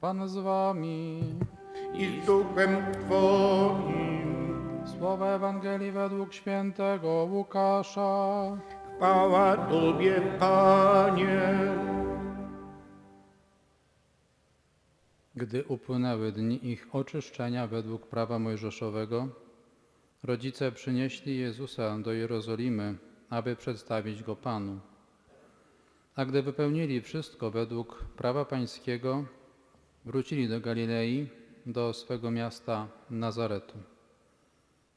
Pan z wami. i z duchem Twoim. Słowa Ewangelii według świętego Łukasza. Chwała Tobie, Panie. Gdy upłynęły dni ich oczyszczenia według prawa mojżeszowego, rodzice przynieśli Jezusa do Jerozolimy, aby przedstawić go Panu. A gdy wypełnili wszystko według prawa pańskiego, wrócili do Galilei, do swego miasta Nazaretu.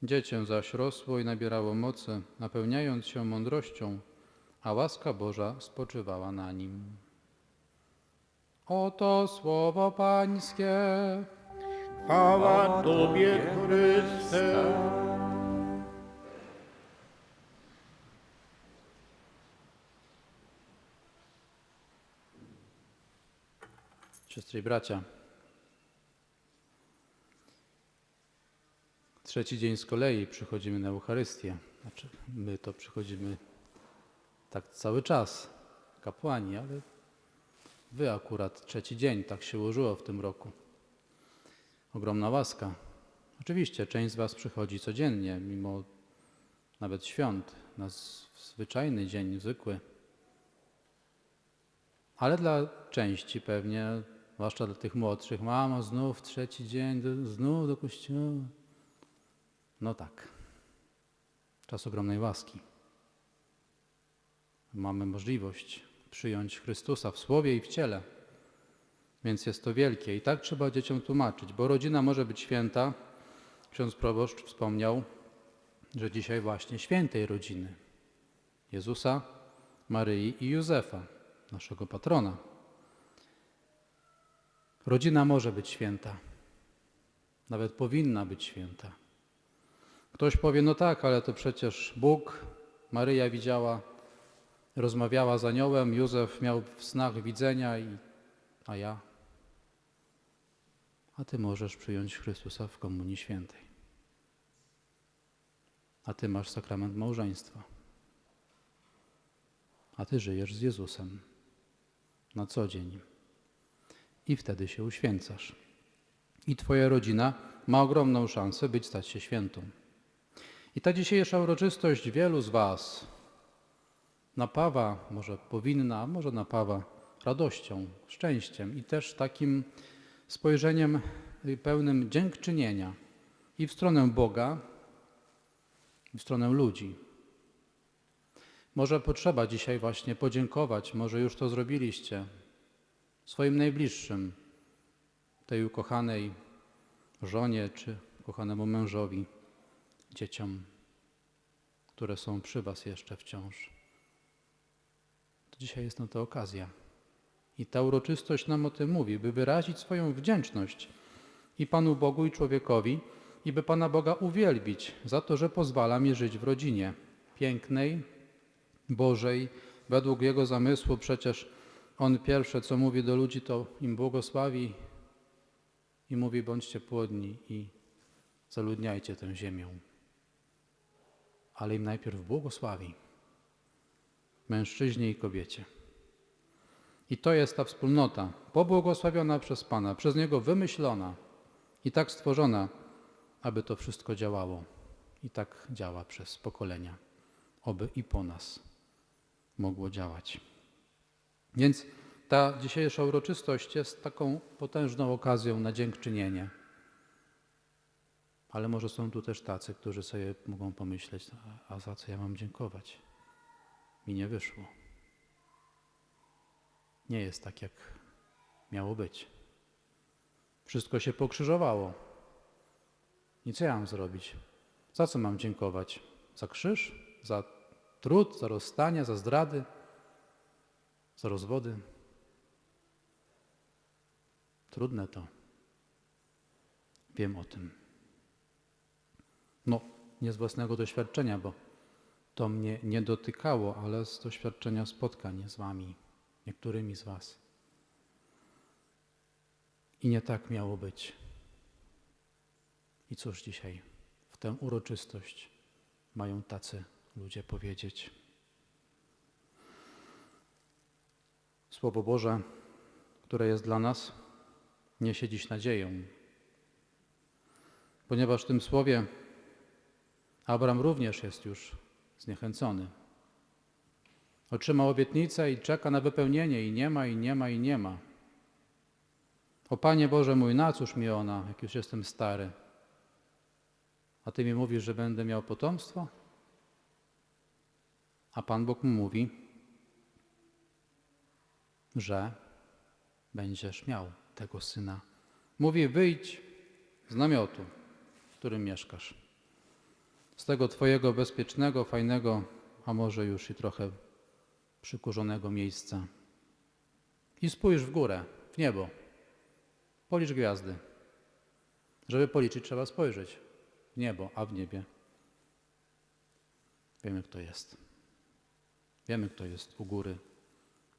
Dziecię zaś rosło i nabierało mocy, napełniając się mądrością, a łaska Boża spoczywała na nim. Oto słowo Pańskie. Chwała Tobie, Chryste. Siostry i bracia, trzeci dzień z kolei przychodzimy na Eucharystię. Znaczy, my to przychodzimy tak cały czas, kapłani, ale wy akurat trzeci dzień, tak się ułożyło w tym roku. Ogromna łaska. Oczywiście część z was przychodzi codziennie, mimo nawet świąt, na zwyczajny dzień, zwykły. Ale dla części pewnie, zwłaszcza dla tych młodszych, mamo, znów trzeci dzień, do- znów do kościoła. No tak. Czas ogromnej łaski. Mamy możliwość przyjąć Chrystusa w słowie i w ciele. Więc jest to wielkie i tak trzeba dzieciom tłumaczyć, bo rodzina może być święta. Ksiądz proboszcz wspomniał, że dzisiaj właśnie świętej rodziny Jezusa, Maryi i Józefa, naszego patrona. Rodzina może być święta, nawet powinna być święta. Ktoś powie, no tak, ale to przecież Bóg, Maryja widziała, rozmawiała z aniołem, Józef miał w snach widzenia, i, a ja? A ty możesz przyjąć Chrystusa w Komunii Świętej. A ty masz sakrament małżeństwa. A ty żyjesz z Jezusem na co dzień. I wtedy się uświęcasz. I twoja rodzina ma ogromną szansę być stać się świętą. I ta dzisiejsza uroczystość wielu z was napawa, może powinna, może napawa radością, szczęściem i też takim spojrzeniem pełnym dziękczynienia i w stronę Boga, i w stronę ludzi. Może potrzeba dzisiaj właśnie podziękować, może już to zrobiliście swoim najbliższym, tej ukochanej żonie czy kochanemu mężowi, dzieciom, które są przy Was jeszcze wciąż. To dzisiaj jest na to okazja. I ta uroczystość nam o tym mówi, by wyrazić swoją wdzięczność i Panu Bogu, i człowiekowi, i by Pana Boga uwielbić za to, że pozwala mi żyć w rodzinie pięknej, Bożej, według Jego zamysłu. Przecież On pierwsze, co mówi do ludzi, to im błogosławi i mówi: bądźcie płodni i zaludniajcie tę ziemię. Ale im najpierw błogosławi mężczyźnie i kobiecie. I to jest ta wspólnota, pobłogosławiona przez Pana, przez Niego wymyślona i tak stworzona, aby to wszystko działało. I tak działa przez pokolenia, oby i po nas mogło działać. Więc ta dzisiejsza uroczystość jest taką potężną okazją na dziękczynienie. Ale może są tu też tacy, którzy sobie mogą pomyśleć, a, za co ja mam dziękować? Mi nie wyszło. Nie jest tak, jak miało być. Wszystko się pokrzyżowało. I co ja mam zrobić? Za co mam dziękować? Za krzyż? Za trud? Za rozstania? Za zdrady? Za rozwody? Trudne to. Wiem o tym. No, nie z własnego doświadczenia, bo to mnie nie dotykało, ale z doświadczenia spotkań z Wami, niektórymi z Was. I nie tak miało być. I cóż dzisiaj w tę uroczystość mają tacy ludzie powiedzieć? Słowo Boże, które jest dla nas niesie dziś nadzieję. Ponieważ w tym słowie Abraham również jest już zniechęcony. Otrzymał obietnicę i czeka na wypełnienie i nie ma, i nie ma, i nie ma. O Panie Boże mój, na cóż mi ona, jak już jestem stary? A Ty mi mówisz, że będę miał potomstwo? A Pan Bóg mu mówi, że będziesz miał tego syna. Mówi, wyjdź z namiotu, w którym mieszkasz. Z tego Twojego bezpiecznego, fajnego, a może już i trochę przykurzonego miejsca. I spójrz w górę, w niebo. Policz gwiazdy. Żeby policzyć, trzeba spojrzeć w niebo, a w niebie wiemy, kto jest. Wiemy, kto jest u góry.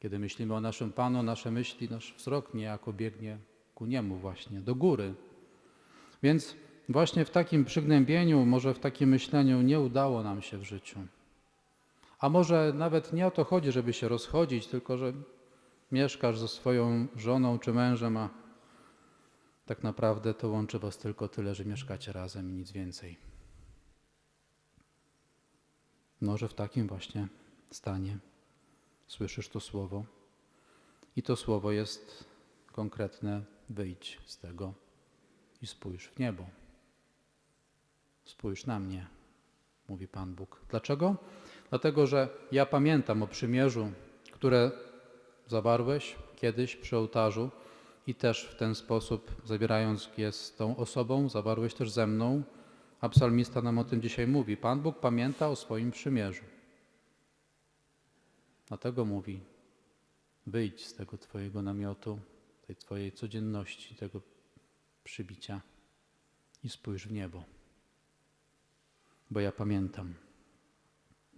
Kiedy myślimy o naszym Panu, nasze myśli, nasz wzrok niejako biegnie ku Niemu właśnie, do góry. Więc właśnie w takim przygnębieniu, może w takim myśleniu nie udało nam się w życiu. A może nawet nie o to chodzi, żeby się rozchodzić, tylko że mieszkasz ze swoją żoną czy mężem, a tak naprawdę to łączy was tylko tyle, że mieszkacie razem i nic więcej. Może w takim właśnie stanie słyszysz to słowo i to słowo jest konkretne: wyjdź z tego i spójrz w niebo. Spójrz na mnie, mówi Pan Bóg. Dlaczego? Dlatego, że ja pamiętam o przymierzu, które zawarłeś kiedyś przy ołtarzu i też w ten sposób, zabierając je z tą osobą, zawarłeś też ze mną, a psalmista nam o tym dzisiaj mówi. Pan Bóg pamięta o swoim przymierzu. Dlatego mówi, wyjdź z tego Twojego namiotu, tej Twojej codzienności, tego przybicia i spójrz w niebo. Bo ja pamiętam,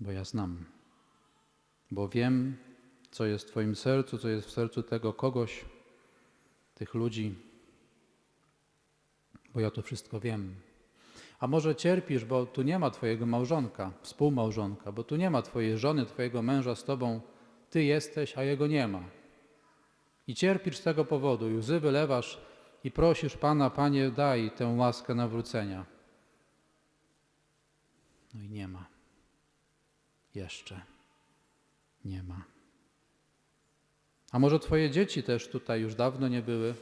bo ja znam, bo wiem, co jest w Twoim sercu, co jest w sercu tego kogoś, tych ludzi, bo ja to wszystko wiem. A może cierpisz, bo tu nie ma Twojego małżonka, współmałżonka, bo tu nie ma Twojej żony, Twojego męża z Tobą, Ty jesteś, a Jego nie ma. I cierpisz z tego powodu, i łzy wylewasz i prosisz Pana, Panie, daj tę łaskę nawrócenia. No i nie ma. Jeszcze nie ma. A może Twoje dzieci też tutaj już dawno nie były,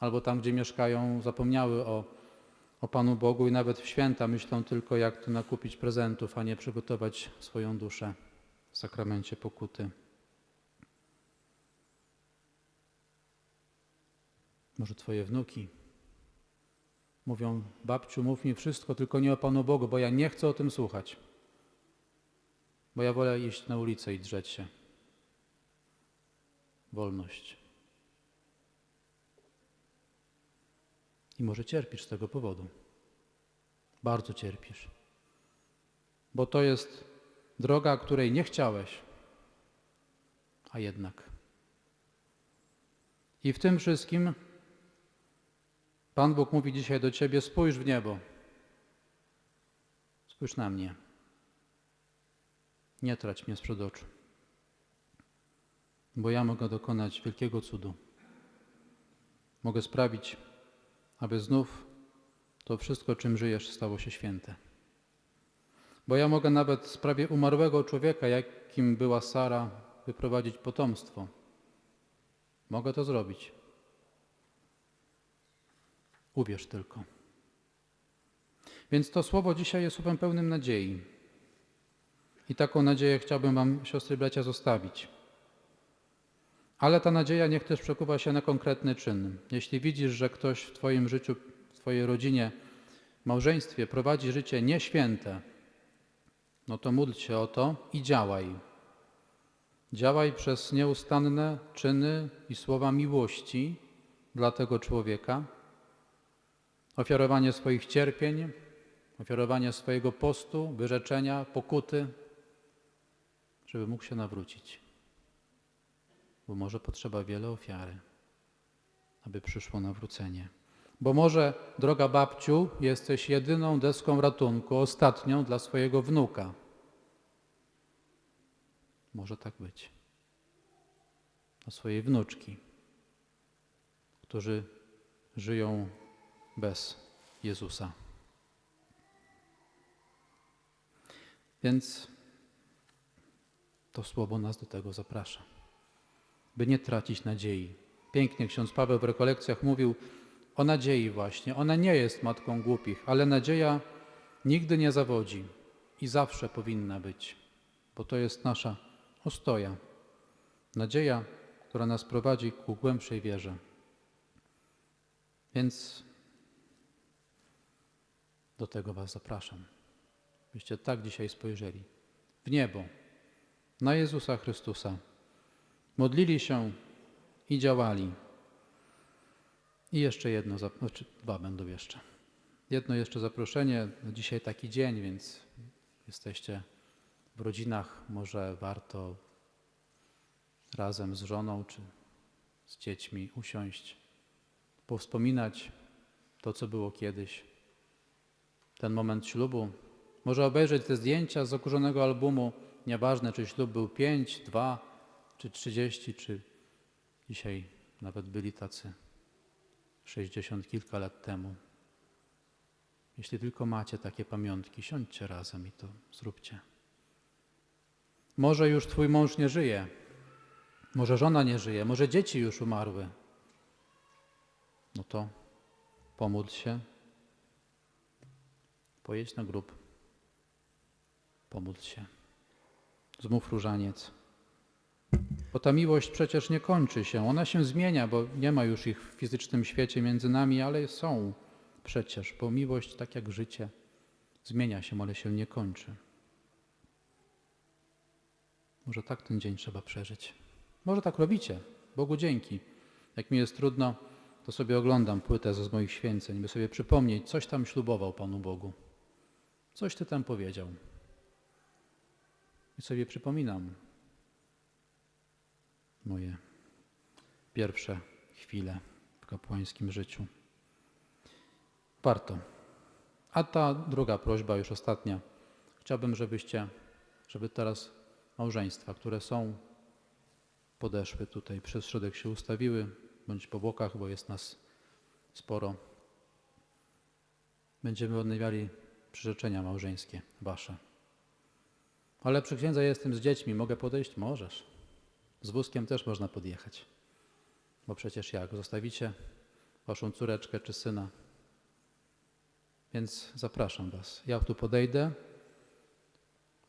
albo tam, gdzie mieszkają, zapomniały o, o Panu Bogu i nawet w święta myślą tylko, jak tu nakupić prezentów, a nie przygotować swoją duszę w sakramencie pokuty. Może Twoje wnuki mówią, babciu, mów mi wszystko, tylko nie o Panu Bogu, bo ja nie chcę o tym słuchać. Bo ja wolę iść na ulicę i drzeć się. Wolność. I może cierpisz z tego powodu. Bardzo cierpisz. Bo to jest droga, której nie chciałeś, a jednak. I w tym wszystkim Pan Bóg mówi dzisiaj do ciebie: spójrz w niebo. Spójrz na mnie. Nie trać mnie sprzed oczu, bo ja mogę dokonać wielkiego cudu. Mogę sprawić, aby znów to wszystko, czym żyjesz, stało się święte. Bo ja mogę nawet z prawie umarłego człowieka, jakim była Sara, wyprowadzić potomstwo. Mogę to zrobić. Uwierz tylko. Więc to słowo dzisiaj jest słowem pełnym nadziei. I taką nadzieję chciałbym Wam, siostry bracia, zostawić. Ale ta nadzieja niech też przekuwa się na konkretny czyn. Jeśli widzisz, że ktoś w Twoim życiu, w Twojej rodzinie, małżeństwie prowadzi życie nieświęte, no to módl się o to i działaj. Działaj przez nieustanne czyny i słowa miłości dla tego człowieka, ofiarowanie swoich cierpień, ofiarowanie swojego postu, wyrzeczenia, pokuty, żeby mógł się nawrócić. Bo może potrzeba wiele ofiary, aby przyszło nawrócenie. Bo może, droga babciu, jesteś jedyną deską ratunku, ostatnią dla swojego wnuka. Może tak być. Dla swojej wnuczki, którzy żyją bez Jezusa. Więc to słowo nas do tego zaprasza, by nie tracić nadziei. Pięknie ksiądz Paweł w rekolekcjach mówił o nadziei właśnie. Ona nie jest matką głupich, ale nadzieja nigdy nie zawodzi i zawsze powinna być, bo to jest nasza ostoja. Nadzieja, która nas prowadzi ku głębszej wierze. Więc do tego Was zapraszam, byście tak dzisiaj spojrzeli w niebo, na Jezusa Chrystusa, modlili się i działali. I jeszcze jedno, znaczy dwa będą jeszcze. Jedno jeszcze zaproszenie. No dzisiaj taki dzień, więc jesteście w rodzinach. Może warto razem z żoną czy z dziećmi usiąść, powspominać to, co było kiedyś, ten moment ślubu. Może obejrzeć te zdjęcia z okurzonego albumu. Nieważne, czy ślub był 5, 2, czy 30, czy dzisiaj nawet byli tacy 60 kilka lat temu. Jeśli tylko macie takie pamiątki, siądźcie razem i to zróbcie. Może już twój mąż nie żyje, może żona nie żyje, może dzieci już umarły. No to pomódl się, pojedź na grób, pomódl się, zmów różaniec. Bo ta miłość przecież nie kończy się, ona się zmienia, bo nie ma już ich w fizycznym świecie między nami, ale są przecież, bo miłość, tak jak życie, zmienia się, ale się nie kończy. Może tak ten dzień trzeba przeżyć. Może tak robicie. Bogu dzięki. Jak mi jest trudno, to sobie oglądam płytę z moich święceń, by sobie przypomnieć, coś tam ślubował Panu Bogu. Coś Ty tam powiedział. I sobie przypominam moje pierwsze chwile w kapłańskim życiu. Warto. A ta druga prośba, już ostatnia. Chciałbym, żebyście, żeby teraz małżeństwa, które są, podeszły tutaj, przez środek się ustawiły, bądź po bokach, bo jest nas sporo. Będziemy odnawiali przyrzeczenia małżeńskie wasze. Ale przy księdza jestem z dziećmi, mogę podejść? Możesz. Z wózkiem też można podjechać. Bo przecież jak? Zostawicie waszą córeczkę czy syna. Więc zapraszam was. Ja tu podejdę,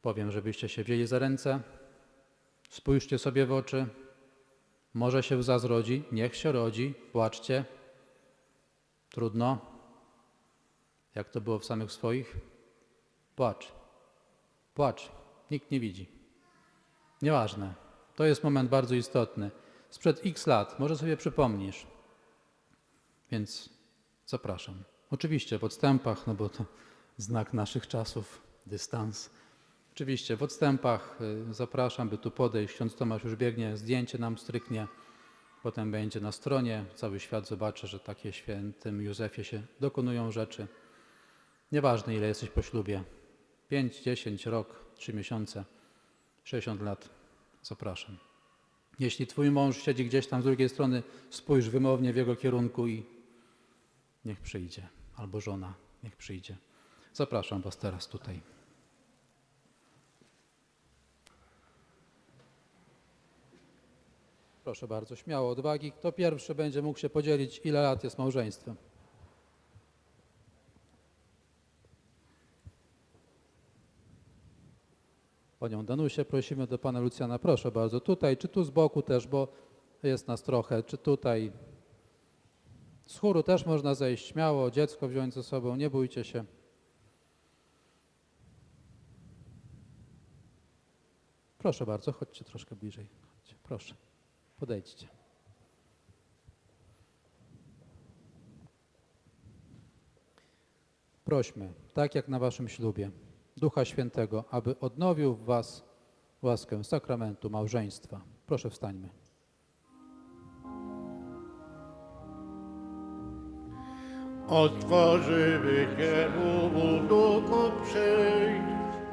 powiem, żebyście się wzięli za ręce, spójrzcie sobie w oczy, może się łza zrodzi, niech się rodzi, płaczcie. Trudno. Jak to było w samych swoich? Płacz. Płacz. Nikt nie widzi. Nieważne. To jest moment bardzo istotny. Sprzed x lat, może sobie przypomnisz. Więc zapraszam. Oczywiście w odstępach, no bo to znak naszych czasów, dystans. Oczywiście w odstępach y, zapraszam, by tu podejść. Ksiądz Tomasz już biegnie, zdjęcie nam stryknie. Potem będzie na stronie. Cały świat zobaczy, że takie świętym Józefie się dokonują rzeczy. Nieważne ile jesteś po ślubie. 5, 10, rok, 3 miesiące, 60 lat. Zapraszam. Jeśli twój mąż siedzi gdzieś tam z drugiej strony, spójrz wymownie w jego kierunku i niech przyjdzie. Albo żona, niech przyjdzie. Zapraszam was teraz tutaj. Proszę bardzo, śmiało, odwagi. Kto pierwszy będzie mógł się podzielić, ile lat jest małżeństwem? Panią Danusię prosimy do pana Lucjana. Proszę bardzo, tutaj, czy tu z boku też, bo jest nas trochę, czy tutaj. Z chóru też można zejść śmiało, dziecko wziąć ze sobą, nie bójcie się. Proszę bardzo, chodźcie troszkę bliżej. Chodźcie, proszę, podejdźcie. Prośmy, tak jak na waszym ślubie, Ducha Świętego, aby odnowił w was łaskę sakramentu małżeństwa. Proszę wstańmy. Otworzyły się u duchu przyjść,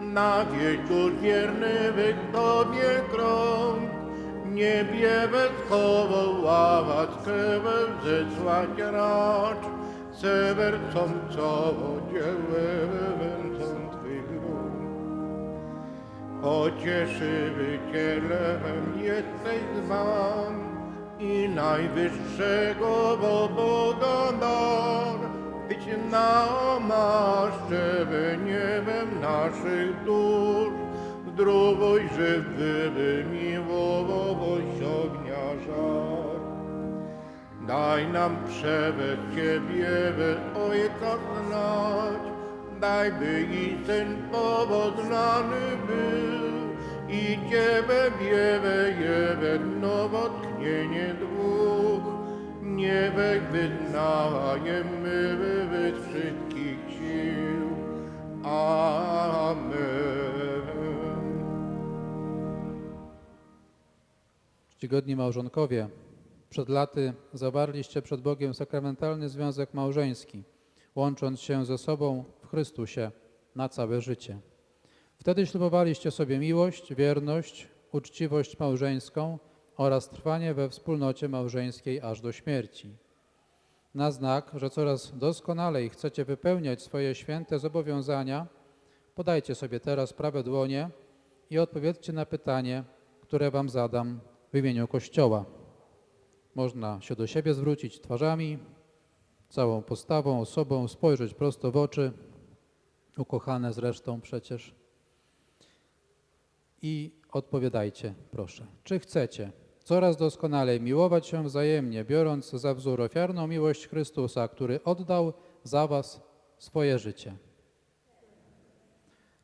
na wieczór wierny w Tobie krąg. niebie bezchowoławać, krewem zesłać racz, sewercom dziełem Pocieszycielem jesteś zwan i najwyższego bo Boga dar, być namaszczemy niebem naszych dusz, zdrowość żywy, miłowość ognia żar. Daj nam przewet Ciebie, by Ojca znać, daj by i Syn poznany był, i Ciebie wiewę jewę nowo tchnienie dwóch, niebek wyznajemy wy wszystkich sił. Amen. Czcigodni małżonkowie, przed laty zawarliście przed Bogiem sakramentalny związek małżeński, łącząc się ze sobą w Chrystusie na całe życie. Wtedy ślubowaliście sobie miłość, wierność, uczciwość małżeńską oraz trwanie we wspólnocie małżeńskiej aż do śmierci. Na znak, że coraz doskonalej chcecie wypełniać swoje święte zobowiązania, podajcie sobie teraz prawe dłonie i odpowiedzcie na pytanie, które wam zadam w imieniu Kościoła. Można się do siebie zwrócić twarzami, całą postawą, osobą, spojrzeć prosto w oczy, ukochane zresztą przecież. I odpowiadajcie, proszę, czy chcecie coraz doskonalej miłować się wzajemnie, biorąc za wzór ofiarną miłość Chrystusa, który oddał za was swoje życie?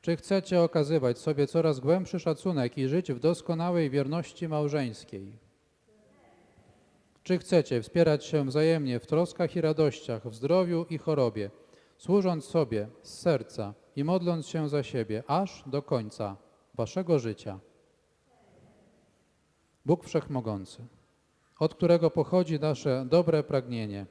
Czy chcecie okazywać sobie coraz głębszy szacunek i żyć w doskonałej wierności małżeńskiej? Czy chcecie wspierać się wzajemnie w troskach i radościach, w zdrowiu i chorobie, służąc sobie z serca i modląc się za siebie aż do końca waszego życia? Bóg Wszechmogący, od którego pochodzi nasze dobre pragnienie,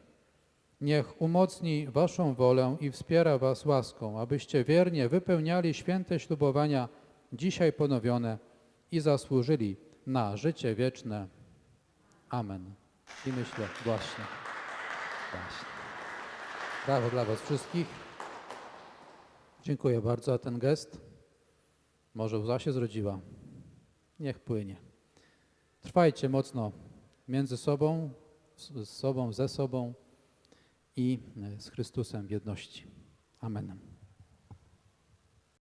niech umocni waszą wolę i wspiera was łaską, abyście wiernie wypełniali święte ślubowania dzisiaj ponowione i zasłużyli na życie wieczne. Amen. I myślę, właśnie, właśnie. Brawo dla was wszystkich. Dziękuję bardzo za ten gest. Może łza się zrodziła. Niech płynie. Trwajcie mocno między sobą, z sobą, ze sobą i e, z Chrystusem w jedności. Amen.